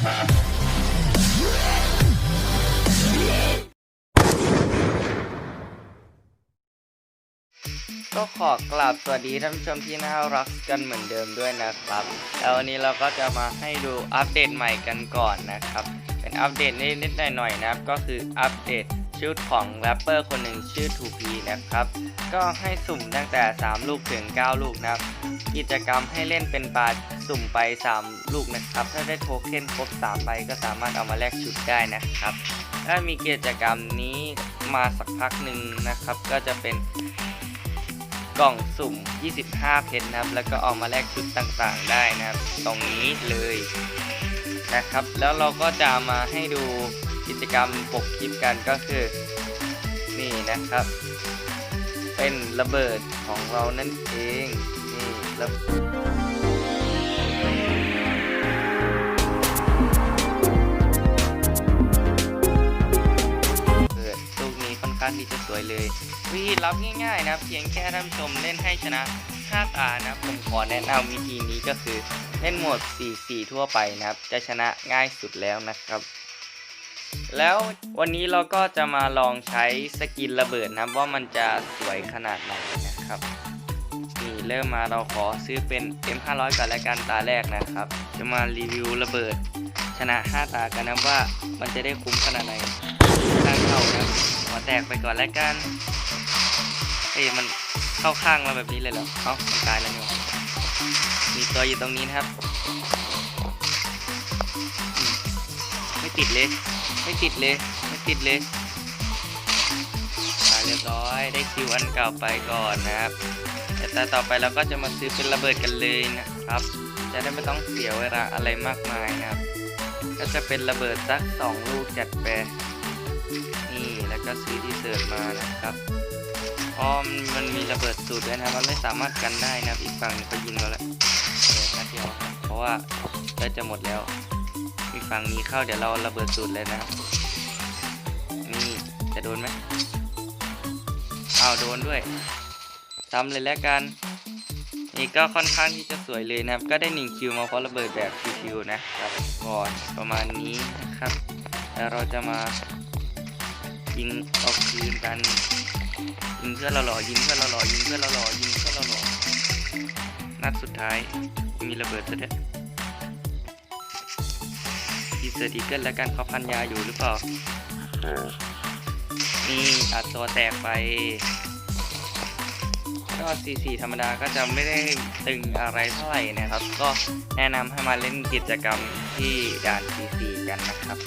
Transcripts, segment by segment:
ก็ขอกราบสวัสดีท่านผู้ชมที่น่ารักกันเหมือนเดิมด้วยนะครับ แล้ววันนี้เราก็จะมาให้ดูอัปเดตใหม่กันก่อนนะครับ เป็นอัปเดตนิดๆหน่อยๆนะครับ ก็คืออัปเดตชุดของแรปเปอร์คนหนึ่งชื่อ 2P นะครับ ก็ให้สุ่มตั้งแต่ 3 ลูกถึง 9 ลูกนะครับ กิจกรรมให้เล่นเป็นปา สุ่มไป 3 ลูกนะครับ ถ้าได้โทเค็นครบ3ใบก็สามารถเอามาแลกชุดได้นะครับ ถ้ามีกิจกรรมนี้มาสักพักหนึ่งนะครับ ก็จะเป็นกล่องสุ่ม 25 เพชรนะครับ แล้วก็ออกมาแลกชุดต่างๆ ได้นะครับ ตรงนี้เลยนะครับ แล้วเราก็จะมาให้ดูกิจกรรมปกคลิปกันก็คือนี่นะครับ เป็นระเบิดของเรานั่นเองนี่ระเวยเลย วิธีรับง่ายๆนะครับเพียงแค่ท่านชมเล่นให้ชนะ5ตานะผมขอแนะนำวิธีนี้ก็คือ เล่นโหมด 4-4 ทั่วไปนะครับ จะชนะง่ายสุดแล้วนะครับแล้ววันนี้เราก็จะมาลองใช้สกินระเบิดนะว่ามันจะสวยขนาดไหนนะครับนี่เริ่มมาเราขอซื้อเป็น M500 ก่อนแล้วกันตาแรกนะครับ จะมารีวิวระเบิด ชนะ 5 ตากันนะว่ามันจะได้คุ้มขนาดไหนข้างเข้านะครับ ตกไปก่อนแล้วกันเอ้ยมันเข้าข้างมาแบบนี้เลยเหรอเอ้ามันตายแล้วเนี่ยมีตัวอยู่ตรงนี้นะครับ ไม่ติดเลย ไม่ติดเลย ไม่ติดเลยมาเรียบร้อย ได้คิวอันเก่าไปก่อนนะครับแต่ตาต่อไปเราก็จะมาซื้อเป็นระเบิดกันเลยนะครับ จะได้ไม่ต้องเสียเวลาอะไรมากมายนะครับ ก็จะเป็นระเบิดสักสองลูกจัดไป นี่แล้วก็ซื้อที่เสิร์ฟมานะครับพราะมันมีระเบิดสูตรด้วยนะครับมันไม่สามารถกันได้นะอีกฝั่งก็ยิงเราแล้วเออนัดเดียวครับเพราะว่าได้จะหมดแล้ว อีกฝั่งนี้เข้าเดี๋ยวเราระเบิดสูตรเลยนะครับนี่จะโดนไหมอ้าวโดนด้วยซ้ำเลยแล้วกัน นี่ก็ค่อนข้างที่จะสวยเลยนะครับ ก็ได้หนึ่งคิวมาเพราะระเบิดแบบคิวๆนะครับก่อนประมาณนี้นะครับแล้วเราจะมา ยิงเออกคืนกันยิงเพื่อเราหล่อยิงเพื่อเราหล่อยิงเพื่อเราหล่อยิงเพื่อเราหล่อนัดสุดท้ายมีระเบิดซะด้วยดีเซอร์ดีเกิลแล้วกันเขาพันยาอยู่หรือเปล่านี่อัดตัวแตกไปก็ CC ธรรมดาก็จะไม่ได้ตึงอะไรเท่าไหร่นะครับ ก็แนะนำให้มาเล่นกิจกรรมที่ด่าน CC กันนะครับ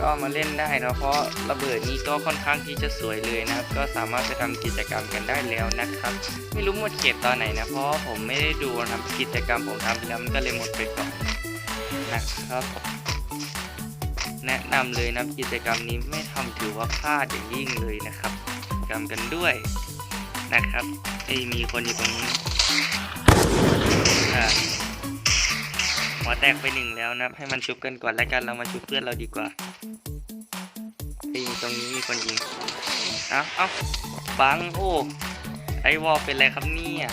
ก็มาเล่นได้นะเพราะระเบิดนี้ก็ค่อนข้างที่จะสวยเลยนะครับ ก็สามารถไปทำกิจกรรมกันได้แล้วนะครับ ไม่รู้หมดเขตตอนไหนนะเพราะผมไม่ได้ดูนับกิจกรรมผมทำไปแล้วมันก็เลยหมดไปก่อนนะครับ แนะนำเลยนะกิจกรรมนี้ไม่ทำถือว่าพลาดอย่างยิ่งเลยนะครับทำกันด้วยนะครับไอ้มีคนอยู่ตรงนี้อ่า หัวแตกไปหนึ่งแล้วนะให้มันชุบกันก่อนแล้วกันเรามาชุบเพื่อนเราดีกว่าไอ้ตรงนี้มีคนยิงเอาเอ้าบังโอ้ไอวอลเป็นไรครับเนี่ย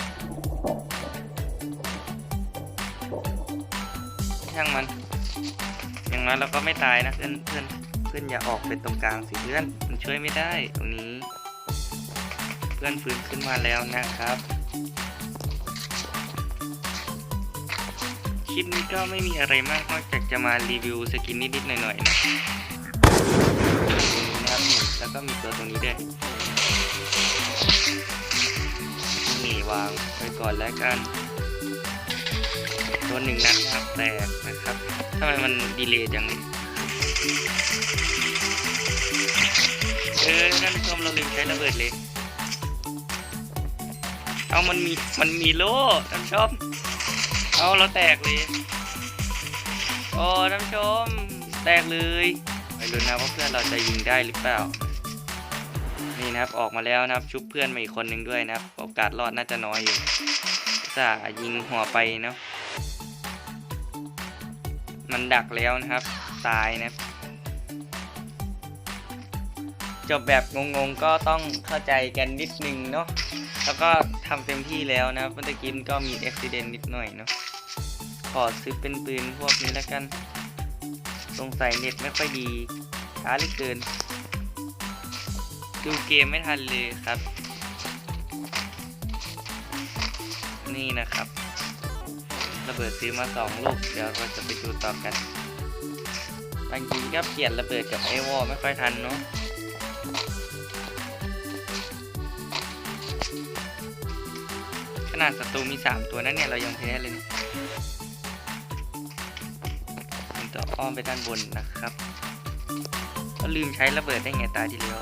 ช่างมันอย่างน้อยเราก็ไม่ตายนะเพื่อนเพื่อนเพื่อนอย่าออกเป็นตรงกลางสิเพื่อนมันช่วยไม่ได้ตรงนี้ เพื่อนฟื้นขึ้นมาแล้วนะครับ ลิปนี้ก็ไม่มีอะไรมากนอกจากจะมารีวิวสกินนิดๆหน่อยๆนะนี้นะครับนี่แล้วก็มีตัวตรงนี้ด้วยนี่วางไว้ก่อนแล้วกัน ตัวหนึ่งนัดนะครับแตกนะครับทำไมมันดีเลย์จังเลยเออท่านผู้ชมเราลืมใช้ระเบิดเลย เอามันมีมันมีโล่ท่านผู้ชม เอาเราแตกเลยโอ้ท่านผู้ชม แตกเลยไม่รู้นะว่าเพื่อนเราจะยิงได้หรือเปล่า นี่นะครับออกมาแล้วนะครับ ชุบเพื่อนมาอีกคนหนึ่งด้วยนะครับ โอกาสรอดน่าจะน้อยอยู่จ่ายิงหัวไปเนาะมันดักแล้วนะครับ ตายนะครับจบแบบงงๆก็ต้องเข้าใจกันนิดนึงเนาะ แล้วก็ทำเต็มที่แล้วนะครับเมื่อกี้มันก็มีอุบิเหตุนิดหน่อยเนาะ ขอซื้อเป็นปืนพวกนี้แล้วกัน สงสัยเน็ตไม่ค่อยดีช้าเหลือเกิน ดูเกมไม่ทันเลยครับ นี่นะครับ ระเบิดซื้อมาสองลูก เดี๋ยวเราจะไปดูต่อกันบางทีก็เปลี่ยนระเบิดกับไอวอลไม่ค่อยทันเนาะขนาดศัตรูมีสามตัวนั้นเนี่ย เรายังแพ้เลยเนี่ย จะอ้อมไปด้านบนนะครับก็ลืมใช้ระเบิดได้ไงตาที่แล้ว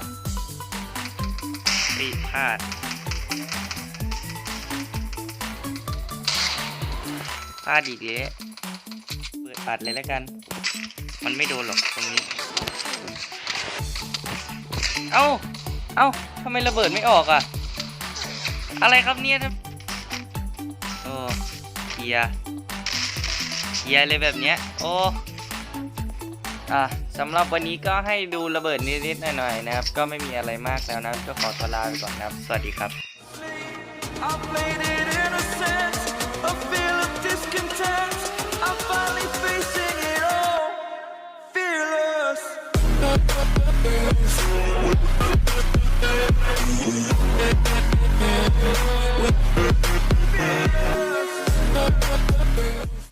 ปีพลาดพลาดอีกแล้วเปิดปัดเลยแล้วกัน มันไม่โดนหรอกตรงนี้ เอ้า เอ้าทำไมระเบิดไม่ออกอะ อะไรครับเนี่ยโอ้เกียร์เกียร์เลยแบบเนี้ย โอ้่ะสำหรับวันนี้ก็ให้ดูระเบิดนิดๆหน่อยๆนะครับ ก็ไม่มีอะไรมากแล้วนะก็ขอตัวลาไปก่อนครับ สวัสดีครับ Yeah.